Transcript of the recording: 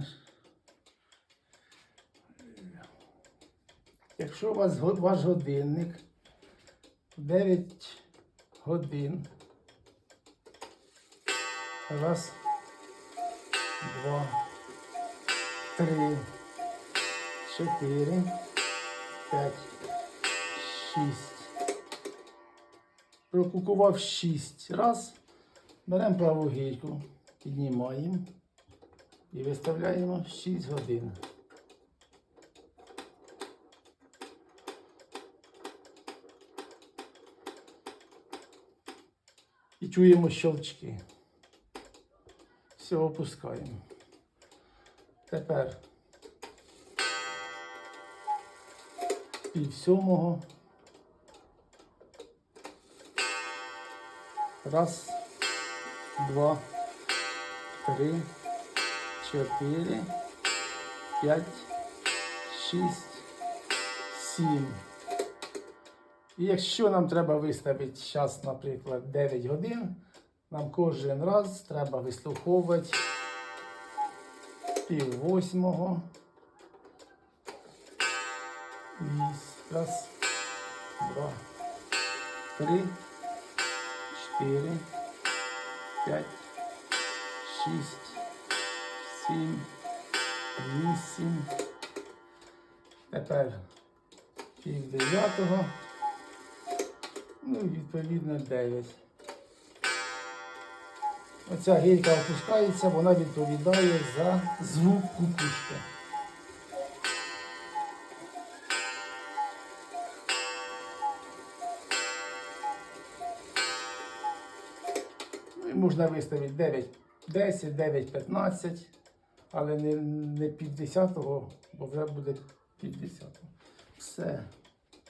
Ми Якщо у вас ваш годинник 9 годин. Раз, два, три, чотири, п'ять, шість. Прокукував шість раз. Беремо праву гійку, піднімаємо і виставляємо 6 годин. І чуємо щелчки. Все, опускаємо. Тепер пів сьомого. Раз, два, три, чотири, п'ять, шість, сім. І якщо нам треба виставити час, наприклад, 9 годин, нам кожен раз треба вислуховувати пів восьмого. Раз, два, три, чотири, п'ять, шість, сім, вісім. Тепер пів дев'ятого. Ну і відповідно 9. Оця гілька опускається, вона відповідає за звук кукушки. Ну можна виставити 9, 10, 9, 15, але не, не під 10, бо вже буде під 10. Все.